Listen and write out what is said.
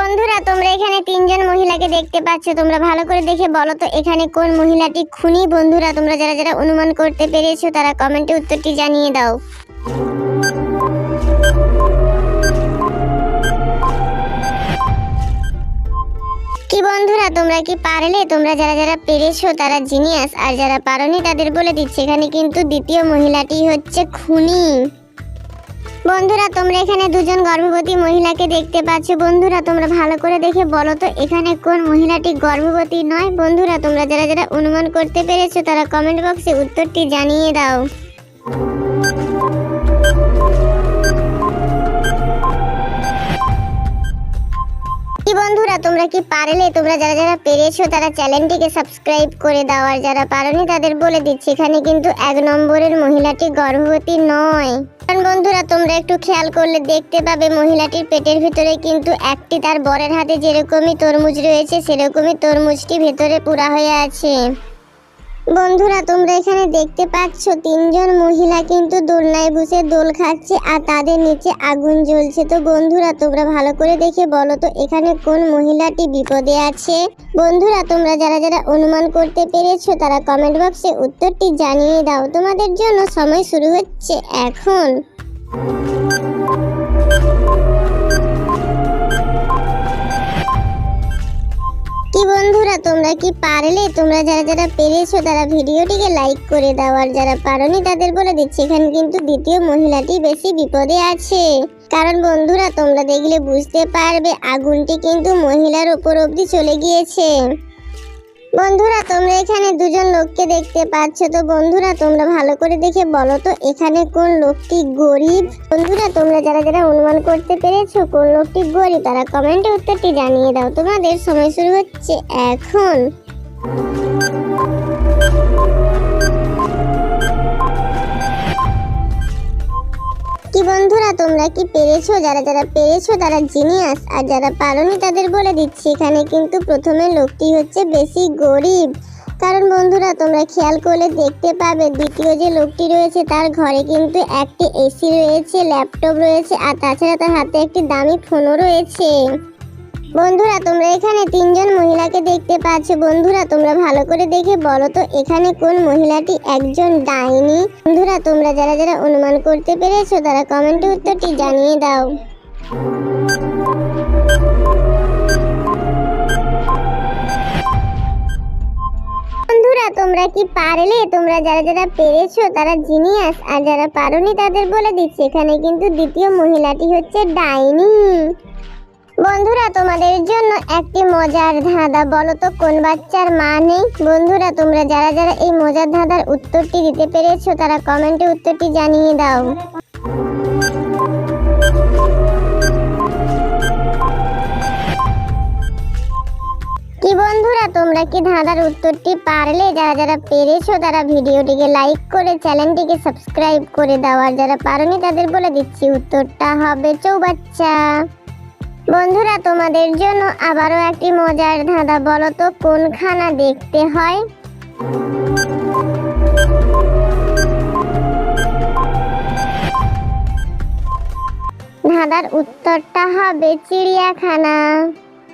বন্ধুরা, তোমরা এখানে তিনজন মহিলাকে দেখতে পাচ্ছ। তোমরা ভালো করে দেখে বলো তো এখানে কোন মহিলাটি খুনি বন্ধুরা? তোমরা যারা যারা অনুমান করতে পেরেছ, তারা কমেন্টে উত্তরটি জানিয়ে দাও। কি বন্ধুরা, তোমরা কি পারলে? তোমরা যারা যারা পেরেছ, তারা জিনিয়াস। আর যারা পারোনি, তাদের বলে দিচ্ছে, এখানে কিন্তু দ্বিতীয় মহিলাটি হচ্ছে খুনি। বন্ধুরা, তোমরা এখানে দুজন গর্ভবতী মহিলাকে দেখতে পাচ্ছ। বন্ধুরা, তোমরা ভালো করে দেখে বলো তো, এখানে কোন মহিলাটি গর্ভবতী নয়? বন্ধুরা, তোমরা যারা যারা অনুমান করতে পেরেছ, তারা কমেন্ট বক্সে উত্তরটি জানিয়ে দাও। তোমরা কি পারলে? তোমরা যারা যারা পেরেছ, তারা চ্যানেলটিকে সাবস্ক্রাইব করে দাও। আর যারা পারোনি, তাদের বলে দিচ্ছি, এখানে কিন্তু এক নম্বরের মহিলাটি গর্ভবতী নয়। কারণ বন্ধুরা, তোমরা একটু খেয়াল করলে দেখতে পাবে, মহিলাটির পেটের ভিতরে কিন্তু একটি তার বরের হাতে যেরকমই তরমুজ রয়েছে, সেরকমই তরমুজটি ভেতরে পুরা হয়ে আছে। বন্ধুরা, তোমরা এখানে দেখতে পাচ্ছ তিনজন মহিলা কিন্তু দোলনায় বসে দোল খাচ্ছে আর তাদের নিচে আগুন জ্বলছে। তো বন্ধুরা, তোমরা ভালো করে দেখে বলো তো, এখানে কোন মহিলাটি বিপদে আছে? বন্ধুরা, তোমরা যারা যারা অনুমান করতে পেরেছ, তারা কমেন্ট বক্সে উত্তরটি জানিয়ে দাও। তোমাদের জন্য সময় শুরু হচ্ছে এখন। বন্ধুরা, তোমরা কি পারলে? তোমরা যারা যারা পেরেছ, তারা ভিডিওটিকে লাইক করে দাও। আর যারা পারোনি, তাদের বলে দিচ্ছি, এখানে কিন্তু দ্বিতীয় মহিলাটি বেশি বিপদে আছে। কারণ বন্ধুরা, তোমরা দেখলে বুঝতে পারবে, আগুনটি কিন্তু মহিলার ওপর অব্দি চলে গিয়েছে। বন্ধুরা, তোমরা এখানে দুজন লোককে দেখতে পাচ্ছ। তো বন্ধুরা, তোমরা ভালো করে দেখে বলো তো, এখানে কোন লোকটি গরিব? বন্ধুরা, তোমরা যারা যারা অনুমান করতে পেরেছ কোন লোকটি গরিব, তারা কমেন্টে উত্তরটি জানিয়ে দাও। তোমাদের সময় শুরু হচ্ছে এখন। কি পেরেছ? যারা যারা পেরেছ তারা জিনিয়াস। আর যারা পারোনি তাদের বলে দিচ্ছি, এখানে কিন্তু প্রথমে লোকটি হচ্ছে বেশি গরিব। কারণ বন্ধুরা, তোমরা খেয়াল করলে দেখতে পাবে, দ্বিতীয় যে লোকটি রয়েছে তার ঘরে কিন্তু একটি এসি রয়েছে, ল্যাপটপ রয়েছে, আর তাছাড়া তার হাতে একটি দামি ফোনও রয়েছে। বন্ধুরা, তোমরা এখানে তিনজন মহিলাকে দেখতে পাচ্ছ। বন্ধুরা, তোমরা ভালো করে দেখে বলো তো, এখানে কোন মহিলাটি একজন ডাইনি? বন্ধুরা, তোমরা যারা যারা অনুমান করতে পেরেছ, তারা কমেন্টে উত্তরটি জানিয়ে দাও। বন্ধুরা, তোমরা কি পারলে? তোমরা যারা যারা পেরেছ, তারা জিনিয়াস, আর যারা পারোনি, তাদের বলে দিচ্ছি, এখানে কিন্তু দ্বিতীয় মহিলাটি হচ্ছে ডাইনি। বন্ধুরা, তোমাদের জন্য একটি মজার ধাঁধা বলো তো, কোন বাচ্চার মা নেই? বন্ধুরা, তোমরা যারা যারা এই মজার ধাঁধার উত্তরটি দিতে পেরেছ, তারা কমেন্টে উত্তরটি জানিয়ে দাও। কি বন্ধুরা, তোমরা কি ধাঁধার উত্তরটি পারলে? যারা যারা পেরেছ, তারা ভিডিওটিকে লাইক করে চ্যানেলটিকে সাবস্ক্রাইব করে দাও। আর যারা পারোনি, তাদের বলে দিচ্ছি, উত্তরটা হবে চৌবাচ্চা। বন্ধুরা, তোমাদের জন্য আবারও একটি মজার ধাঁধা বলো তো, কোনখানা দেখতে হয়? ধাঁধার উত্তরটা হবে চিড়িয়াখানা।